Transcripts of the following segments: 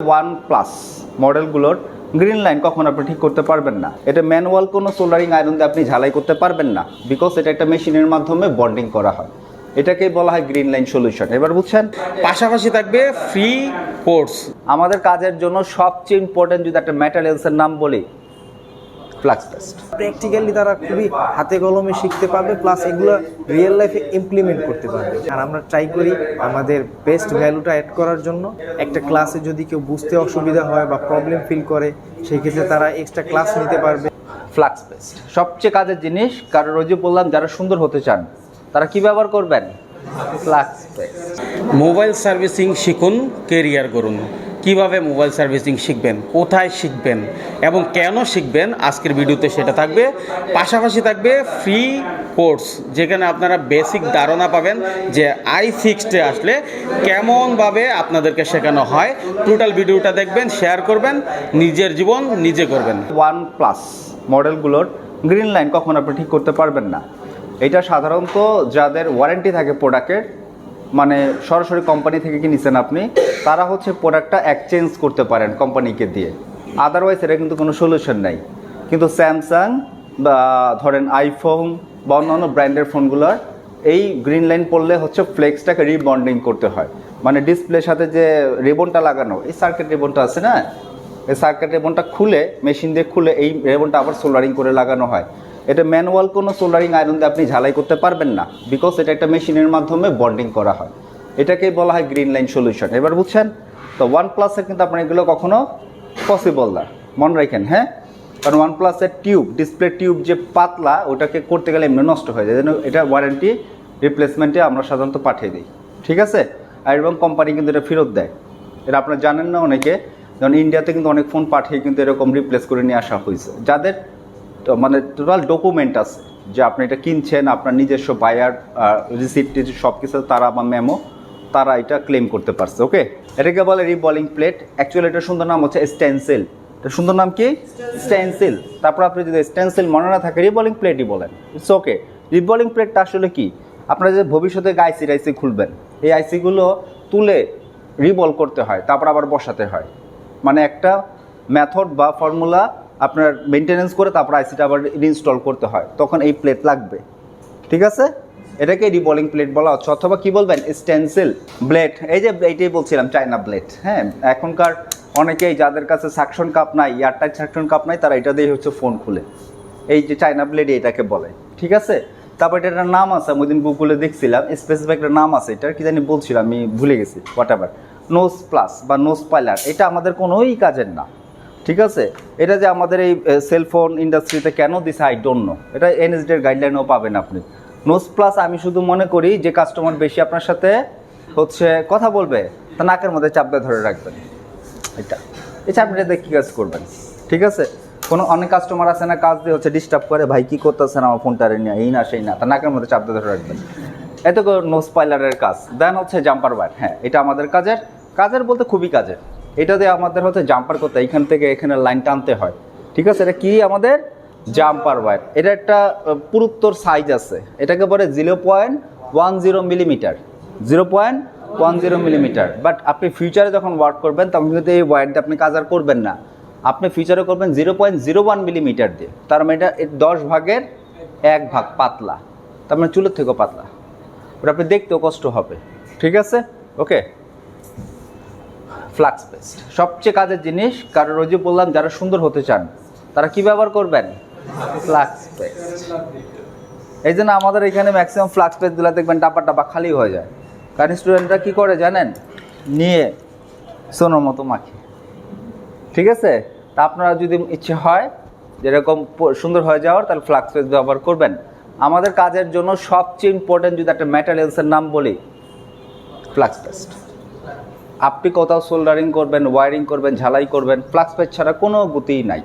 One plus মডেলগুলোর green line কখন আপনি ঠিক করতে পারবেন না। এটা ম্যানুয়াল কোনো সোল্ডারিং আয়রন দিয়ে আপনি ঝালাই করতে পারবেন না বিকজ এটা একটা মেশিনের মাধ্যমে বন্ডিং করা হয়। এটাকে বলা হয় গ্রিন লাইন সলিউশন এবার বুঝছেন? পাশাপাশি থাকবে ফ্রি কোর্স আমাদের কাজের জন্য সবচেয়ে ইম্পর্টেন্ট যদি একটা ম্যাটেরিয়ালসের নাম বলি ফ্লাক্স পেস্ট প্র্যাকটিক্যালি তারা খুবই হাতে কলমে শিখতে পারবে প্লাস এগুলো রিয়েল লাইফে ইমপ্লিমেন্ট করতে পারবে। আর আমরা ট্রাই করি আমাদের বেস্ট ভ্যালুটা অ্যাড করার জন্য। একটা ক্লাসে যদি কেউ বুঝতে অসুবিধা হয় বা প্রবলেম ফিল করে সেই ক্ষেত্রে তারা এক্সট্রা ক্লাস নিতে পারবে। ফ্লাক্স পেস্ট সবচেয়ে কাজের জিনিস কারণ ওই যে বললাম যারা সুন্দর হতে চান তারা কি ব্যবহার করবেন? ফ্লাক্স পেস্ট মোবাইল সার্ভিসিং শিখুন কেরিয়ার করুন কীভাবে মোবাইল সার্ভিসিং শিখবেন, কোথায় শিখবেন এবং কেন শিখবেন, আজকের ভিডিওতে সেটা থাকবে। পাশাপাশি থাকবে ফ্রি কোর্স যেখানে আপনারা বেসিক ধারণা পাবেন যে আই ফিক্সডে আসলে কেমনভাবে আপনাদেরকে শেখানো হয়। টোটাল ভিডিওটা দেখবেন শেয়ার করবেন, নিজের জীবন নিজে করবেন। ওয়ান প্লাস মডেলগুলোর গ্রিন লাইন কখন আপনি ঠিক করতে পারবেন না। এটা সাধারণত যাদের ওয়ারেন্টি থাকে প্রোডাক্টের মানে সরাসরি কোম্পানি থেকে কি নিছেন আপনি, তারা হচ্ছে প্রোডাক্টটা এক্সচেঞ্জ করতে পারেন কোম্পানিকে দিয়ে। আদারওয়াইজ এটা কিন্তু কোনো সলিউশন নাই। কিন্তু স্যামসাং বা ধরেন আইফোন বা অন্যান্য ব্র্যান্ডের ফোনগুলোর এই গ্রিন লাইন পড়লে হচ্ছে ফ্লেক্সটাকে রিবন্ডিং করতে হয়। মানে ডিসপ্লের সাথে যে রিবনটা লাগানো, এই সার্কিট রিবনটা আছে না? এই সার্কিট রেবনটা খুলে মেশিন দিয়ে খুলে এই রেবনটা আবার সোল্ডারিং করে লাগানো হয়। এটা ম্যানুয়াল কোনো সোল্ডারিং আয়রন দিয়ে আপনি ঝালাই করতে পারবেন না বিকজ এটা একটা মেশিনের মাধ্যমে বন্ডিং করা হয়। এটাকেই বলা হয় গ্রিন লাইন সলিউশন এবার বুঝছেন? তো ওয়ান প্লাসের কিন্তু আপনার এগুলো কখনো পসিবল না। মনে রাখেন হ্যাঁ? কারণ ওয়ান প্লাসের টিউব ডিসপ্লে টিউব যে পাতলা, ওটাকে করতে গেলে এমনি নষ্ট হয়ে যায়। যেন এটা ওয়ারেন্টি রিপ্লেসমেন্টে আমরা সাধারণত পাঠিয়ে দিই। ঠিক আছে? আর এবং কোম্পানি কিন্তু এটা ফেরত দেয়। এটা আপনারা জানেন না অনেকে? যেমন ইন্ডিয়াতে কিন্তু অনেক ফোন পাঠিয়ে কিন্তু এরকম রিপ্লেস করে নিয়ে আসা হয়েছে। যাদের মানে টোটাল ডকুমেন্ট আছে যে আপনি এটা কিনছেন, আপনার নিজস্ব বায়ার রিসিপ্ট সব কিছু তারা বা মেমো তারা এটা ক্লেম করতে পারছে ওকে এটাকে বলে রিবলিং প্লেট? অ্যাকচুয়ালি এটা সুন্দর নাম হচ্ছে স্টেন্সিল এটা সুন্দর নাম কি? স্টেন্সিল তারপর আপনি যদি স্টেন্সিল মনে না থাকে, রিবলিং প্লেটই বলেন। ইটস ওকে রিবলিং প্লেটটা আসলে কি? আপনারা যে ভবিষ্যতে আইসি আইসি খুলবেন, এই আইসিগুলো তুলে রিবল করতে হয়, তারপর আবার বসাতে হয়। মানে একটা মেথড বা ফর্মুলা আপনার মেনটেনেন্স করে তারপর আইসিটা আবার ইনস্টল করতে হয়। তখন এই প্লেট লাগবে। ঠিক আছে? এটাকে রিবলিং প্লেট বলা হচ্ছে। অথবা কি বলবেন? স্টেন্সিল ব্লেড এই যে এইটাই বলছিলাম চায়না ব্লেড হ্যাঁ এখনকার অনেকেই যাদের কাছে সাকশন কাপ নাই এয়ারটাইট সাকশন কাপ নাই, তারা এটা দিয়ে হচ্ছে ফোন খুলে। এই যে চায়না ব্লেড এটাকে বলে। ঠিক আছে? তারপর এটার একটা নাম আছে, আমি ওই দিন গুগলে দেখছিলাম স্পেসিফিক একটা নাম আছে, এটার কি জানি বলছিলাম, আমি ভুলে গেছি হোয়াট এভার নোজ প্লাস বা নোজ পাইলার এটা আমাদের কোনোই কাজের না। ঠিক আছে? এটা যে আমাদের এই সেলফোন ইন্ডাস্ট্রিতে কেন দিছে আই ডোন্ট নো এটা এনএসডির গাইডলাইনও পাবেন আপনি। নোস প্লাস আমি শুধু মনে করি যে কাস্টমার বেশি আপনার সাথে হচ্ছে কথা বলবে, তা নাকের মধ্যে চাপ দিয়ে ধরে রাখবেন। এটা। এই চাপটা কী কাজ করবেন? ঠিক আছে? কোনো অনেক কাস্টমার আছে না, কাজ দিয়ে হচ্ছে ডিস্টার্ব করে, ভাই, কী করতেছেন আমার ফোনটা নিয়ে? এই না, সেই না। তা নাকের মধ্যে চাপ দিয়ে ধরে রাখবেন। এত নোস পাইলারের কাজ। দেন হচ্ছে জাম্পার ওয়ার হ্যাঁ এটা আমাদের কাজের কাজের বলতে খুবই কাজের। এটা দিয়ে আমাদের হচ্ছে জাম্পার করতে এখান থেকে এখানে লাইন টানতে হয়। ঠিক আছে? এটা কি আমাদের জাম্পার ওয়ার এটা একটা পুরুত্তর সাইজ আছে। এটাকে বলে zero point one zero millimetre zero point one zero millimetre but আপনি ফিউচারে যখন ওয়ার্ক করবেন, তখন কিন্তু এই ওয়ার দিয়ে আপনি কাজ আর করবেন না। আপনি ফিউচারে করবেন zero point zero one millimetre দিয়ে। তার মানে এটা দশ ভাগের এক ভাগ পাতলা। তার মানে চুলের থেকেও পাতলা। ওটা আপনি দেখতেও কষ্ট হবে। ঠিক আছে? ওকে ফ্লাক্স পেস্ট সবচেয়ে কাজের জিনিস ওই যে বললাম যারা সুন্দর হতে চান, তারা কি ব্যবহার করবেন? ফ্লাক্স পেস্ট এই জন্য আমাদের এখানে ম্যাক্সিমাম ফ্লাক্স পেস্টগুলো দেখবেন ডাব্বা ডাব্বা খালি হয়ে যায়। কারণ স্টুডেন্টরা কী করে জানেন? নিয়ে সোনোর মতো মাখে। ঠিক আছে? তা আপনারা যদি ইচ্ছে হয়, যেরকম সুন্দর হয়ে যাওয়ার, তাহলে ফ্লাক্স পেস্ট ব্যবহার করবেন। আমাদের কাজের জন্য সবচেয়ে ইম্পর্টেন্ট যদি একটা ম্যাটেরিয়ালসের নাম বলি, ফ্লাক্স পেস্ট আপনি কোথাও সোল্ডারিং করবেন ওয়ারিং করবেন, ঝালাই করবেন ফ্লাক্স পেস্ট ছাড়া কোনো গতিই নাই।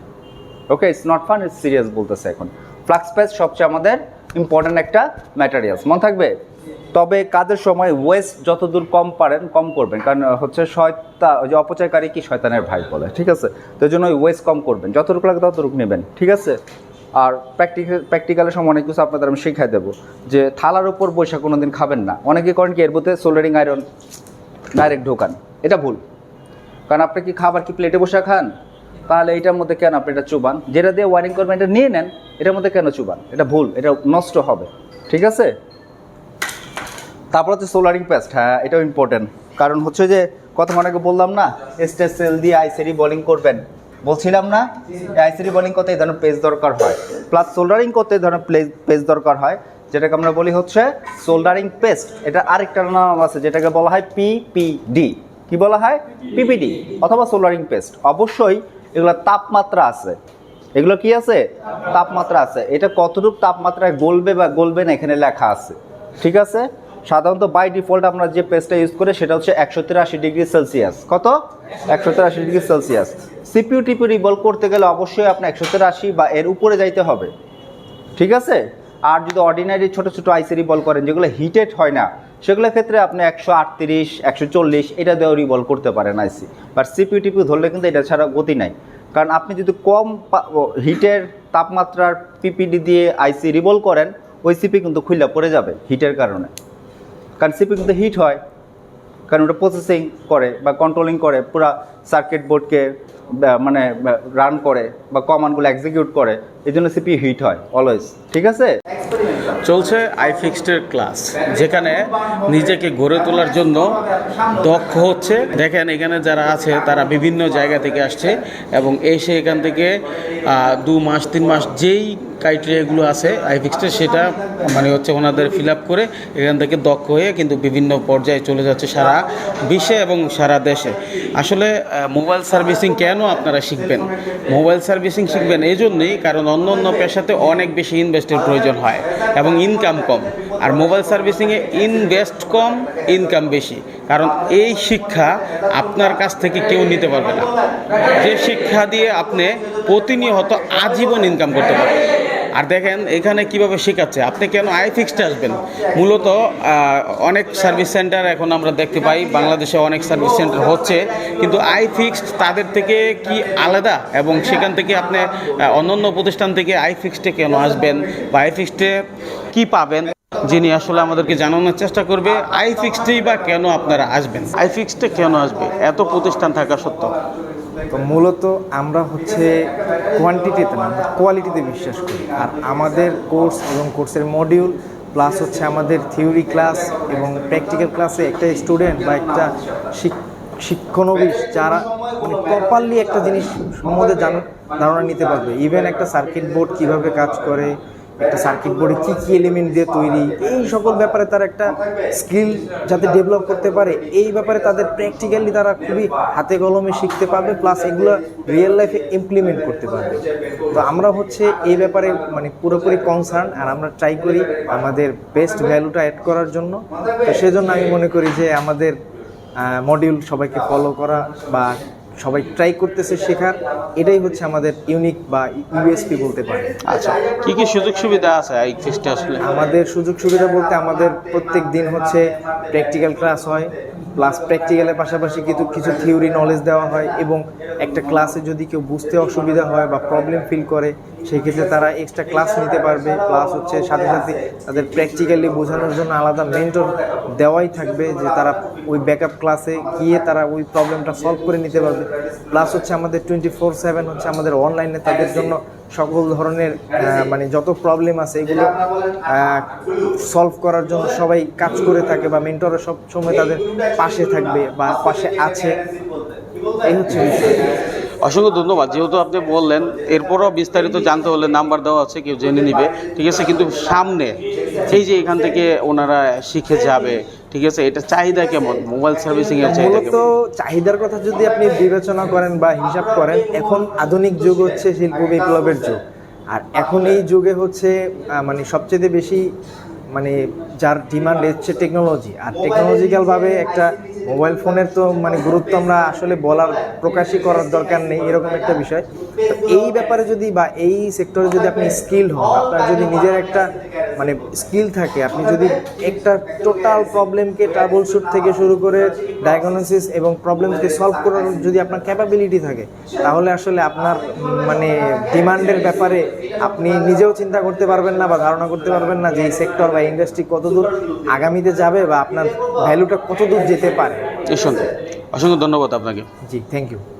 Okay it's not fun it's serious বলতেছে এখন। ফ্লাক্স পেস্ট সবচেয়ে আমাদের ইম্পর্ট্যান্ট একটা ম্যাটেরিয়ালস মনে থাকবে? তবে কাজের সময় ওয়েস্ট যতদূর কম পারেন, কম করবেন। কারণ হচ্ছে শয়তা যে অপচয়কারী কি শয়তানের ভাই বলে, ঠিক আছে? তো জন্য ওই ওয়েস্ট কম করবেন। যতটুকু লাগে ততটুকু নেবেন, ঠিক আছে? আর প্র্যাকটিক্যাল প্র্যাকটিক্যালের সময় অনেক কিছু আপনাদের আমি শিখাই দেবো, যে থালার উপর বৈশা কোনো দিন খাবেন না। অনেকে করেন কি, এর মধ্যে সোল্ডারিং আয়রন ডাইরেক্ট ঢোকান। এটা ভুল। কারণ আপনি কি খাবার কি প্লেটে বসে খান? তাহলে এটার মধ্যে কেন আপনি এটা চুবান? যেটা দিয়ে ওয়ারিং করবেন, এটা নিয়ে নেন, এটার মধ্যে কেন চুবান? এটা ভুল, এটা নষ্ট হবে। ঠিক আছে? তারপর হচ্ছে সোলারিং পেস্ট হ্যাঁ এটাও ইম্পর্টেন্ট কারণ হচ্ছে যে, কথা অনেকে বললাম না স্টেজ সেল দিয়ে আইসেরি বোলিং করবেন। বলছিলাম না আইসেরি বোলিং করতে এই ধরনের পেজ দরকার হয়। প্লাস সোল্ডারিং করতে এই ধরনের পেজ দরকার হয়। যেটাকে আমরা বলি হচ্ছে সোল্ডারিং পেস্ট এটা আরেকটা নাম আছে যেটাকে বলা হয় পিপিডি কি বলা হয় পিপিডি অথবা সোল্ডারিং পেস্ট অবশ্যই এগুলো তাপমাত্রা আছে এগুলো কি আছে তাপমাত্রা আছে এটা কতটুকু তাপমাত্রায় গলবে বা গলবে না এখানে লেখা আছে ঠিক আছে সাধারণত বাই ডিফল্ট আমরা যে পেস্টটা ইউজ করি সেটা হচ্ছে একশো তিরাশি ডিগ্রি সেলসিয়াস কত একশো তিরাশি degree Celsius CPU TPU revolve করতে গেলে অবশ্যই আপনার একশো তিরাশি বা এর উপরে যাইতে হবে ঠিক আছে আর যদি অর্ডিনারি ছোটো ছোটো আইসি রিবল করেন, যেগুলো হিটেড হয় না সেগুলোর ক্ষেত্রে আপনি একশো আটত্রিশ, একশো চল্লিশ, এটা দিয়েও রিবল করতে পারেন আইসি বাট সিপিউ টিপিউ ধরলে কিন্তু এটা ছাড়া গতি নাই। কারণ আপনি যদি কম হিটের তাপমাত্রার পিপিডি দিয়ে আইসি রিবল করেন, ওই সিপি কিন্তু খুলে পড়ে যাবে হিটের কারণে। কারণ সিপি কিন্তু হিট হয়, কারণ ওটা প্রসেসিং করে বা কন্ট্রোলিং করে, পুরো সার্কিট বোর্ডকে মানে রান করে বা কমান্ডগুলো এক্সিকিউট করে এই জন্য সিপি হিট হয় অলওয়েজ ঠিক আছে? চলছে আইফিক্সডের ক্লাস যেখানে নিজেকে গড়ে তোলার জন্য দক্ষ হচ্ছে। দেখেন, এখানে যারা আছে, তারা বিভিন্ন জায়গা থেকে আসছে এবং এসে এখান থেকে দু মাস, তিন মাস যেই ক্রাইটেরিয়াগুলো আছে আইফিক্সডের সেটা মানে হচ্ছে ওনাদের ফিল আপ করে এখান থেকে দক্ষ হয়ে কিন্তু বিভিন্ন পর্যায়ে চলে যাচ্ছে সারা বিশ্বে এবং সারা দেশে। আসলে মোবাইল সার্ভিসিং কেন আপনারা শিখবেন? মোবাইল সার্ভিসিং শিখবেন এই জন্যই কারণ অন্য অন্য পেশাতে অনেক বেশি ইনভেস্টের প্রয়োজন হয় এবং ইনকাম কম। আর মোবাইল সার্ভিসিংয়ে ইনভেস্ট কম ইনকাম বেশি। কারণ এই শিক্ষা আপনার কাছ থেকে কেউ নিতে পারবে না। যে শিক্ষা দিয়ে আপনি প্রতিনিয়ত আজীবন ইনকাম করতে পারবেন। আর দেখেন, এখানে কীভাবে শেখাচ্ছে? আপনি কেন আই ফিক্সড আসবেন? মূলত অনেক সার্ভিস সেন্টার এখন আমরা দেখতে পাই, বাংলাদেশে অনেক সার্ভিস সেন্টার হচ্ছে, কিন্তু আই ফিক্সড তাদের থেকে কি আলাদা? এবং সেখান থেকে আপনি অন্যান্য প্রতিষ্ঠান থেকে আই ফিক্সডে কেন আসবেন? বা আই ফিক্সডে কী পাবেন? যিনি আসলে আমাদেরকে জানানোর চেষ্টা করবে আই ফিক্সডেই বা কেন আপনারা আসবেন? আই ফিক্সডে কেন আসবে? এত প্রতিষ্ঠান থাকা সত্ত্বেও। তো মূলত আমরা হচ্ছে কোয়ান্টিটিতে না, আমরা কোয়ালিটিতে বিশ্বাস করি। আর আমাদের কোর্স এবং কোর্সের মডিউল প্লাস হচ্ছে আমাদের থিওরি ক্লাস এবং প্র্যাকটিক্যাল ক্লাসে একটা স্টুডেন্ট বা একটা শিক- শিক্ষানবিশ যারা মানে প্রপারলি একটা জিনিস সম্বন্ধে জান ধারণা নিতে পারবে। ইভেন একটা সার্কিট বোর্ড কীভাবে কাজ করে একটা সার্কিট বোর্ডে কী কী এলিমেন্ট দিয়ে তৈরি, এই সকল ব্যাপারে তার একটা স্কিল যাতে ডেভেলপ করতে পারে, এই ব্যাপারে তাদের প্র্যাকটিক্যালি তারা খুবই হাতে কলমে শিখতে পারবে প্লাস এগুলো রিয়েল লাইফে ইমপ্লিমেন্ট করতে পারবে। তো আমরা হচ্ছে এই ব্যাপারে মানে পুরোপুরি কনসার্ন আর আমরা ট্রাই করি আমাদের বেস্ট ভ্যালুটা অ্যাড করার জন্য। তো সেজন্য আমি মনে করি যে আমাদের মডিউল সবাইকে ফলো করা বা সবাই ট্রাই করতেছে শেখার এটাই হচ্ছে আমাদের ইউনিক বা ইউএসপি বলতে পারে আচ্ছা কি কি সুযোগ সুবিধা আছে এই ফেস্টে আসলে? আমাদের সুযোগ সুবিধা বলতে আমাদের প্রত্যেক দিন হচ্ছে প্র্যাকটিক্যাল ক্লাস হয় প্লাস প্র্যাকটিক্যালের পাশাপাশি কিছু কিছু থিওরি নলেজ দেওয়া হয় এবং একটা ক্লাসে যদি কেউ বুঝতে অসুবিধা হয় বা প্রবলেম ফিল করে সেই ক্ষেত্রে তারা এক্সট্রা ক্লাস নিতে পারবে প্লাস হচ্ছে সাথে সাথে তাদের প্র্যাকটিক্যালি বোঝানোর জন্য আলাদা মেন্টর দেওয়াই থাকবে যে তারা ওই ব্যাকআপ ক্লাসে গিয়ে তারা ওই প্রবলেমটা সলভ করে নিতে পারবে। প্লাস হচ্ছে আমাদের টোয়েন্টি ফোর সেভেন হচ্ছে আমাদের অনলাইনে তাদের জন্য সকল ধরনের মানে যত প্রবলেম আছে এগুলো সলভ করার জন্য সবাই কাজ করে থাকে বা মেন্টররা সব সময় তাদের পাশে থাকবে বা পাশে আছে। এই হচ্ছে বিষয়। অসংখ্য ধন্যবাদ। যেহেতু আপনি বললেন এরপরও বিস্তারিত জানতে হলে নাম্বার দেওয়া আছে কেউ জেনে নিবে। ঠিক আছে কিন্তু সামনে এই যে এখান থেকে ওনারা শিখে যাবে ঠিক আছে এটা চাহিদা কেমন? মোবাইল সার্ভিসিং এর চাহিদা মূলত চাহিদার কথা যদি আপনি বিবেচনা করেন বা হিসাব করেন এখন আধুনিক যুগ হচ্ছে শিল্প বিপ্লবের যুগ। আর এখন এই যুগে হচ্ছে মানে সবচেয়ে বেশি মানে যার ডিমান্ড হচ্ছে টেকনোলজি আর টেকনোলজিক্যালভাবে একটা মোবাইল ফোনের তো মানে গুরুত্ব আমরা আসলে বলার, প্রকাশই করার দরকার নেই, এরকম একটা বিষয়। এই ব্যাপারে যদি বা এই সেক্টরে যদি আপনি স্কিল হন আপনার যদি নিজের একটা মানে স্কিল থাকে আপনি যদি একটা টোটাল প্রবলেমকে ট্রাবল শুট থেকে শুরু করে ডায়াগনোসিস এবং প্রবলেমকে সলভ করার যদি আপনার ক্যাপাবিলিটি থাকে তাহলে আসলে আপনার মানে ডিমান্ডের ব্যাপারে আপনি নিজেও চিন্তা করতে পারবেন না বা ধারণা করতে পারবেন না যে এই সেক্টর বা ইন্ডাস্ট্রি কতদূর আগামীতে যাবে বা আপনার ভ্যালুটা কতদূর যেতে পারে। এই সঙ্গে অসংখ্য ধন্যবাদ আপনাকে। জি থ্যাংক ইউ